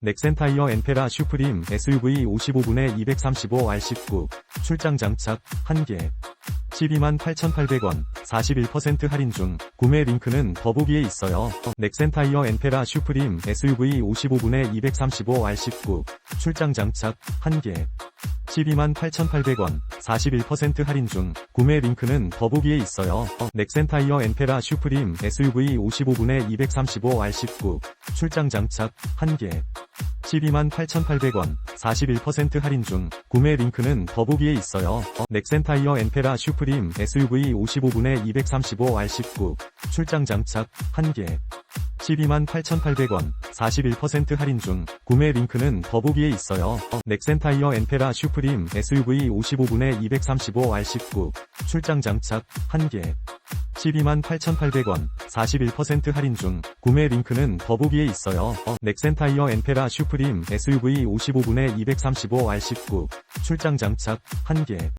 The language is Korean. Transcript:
넥센타이어 엔페라 슈프림 SUV 55분에 235R19 출장 장착 1개 128,800원 41% 할인 중 구매 링크는 더보기에 있어요. 넥센타이어 엔페라 슈프림 SUV 55분에 235R19 출장 장착 1개 128,800원 41% 할인 중 구매 링크는 더보기에 있어요. 넥센타이어 엔페라 슈프림 SUV 55분에 235R19 출장 장착 1개 128,800원 41% 할인 중 구매 링크는 더보기에 있어요. 넥센타이어 엔페라 슈프림 SUV 55분에 235R19 출장 장착 1개 128,800원 41% 할인 중 구매 링크는 더보기에 있어요. 넥센타이어 엔페라 슈프림 SUV 55분에 235R19 출장 장착 1개 128,800원 41% 할인 중 구매 링크는 더보기에 있어요. 넥센타이어 엔페라 슈프림 SUV 55분에 235R19 출장 장착 1개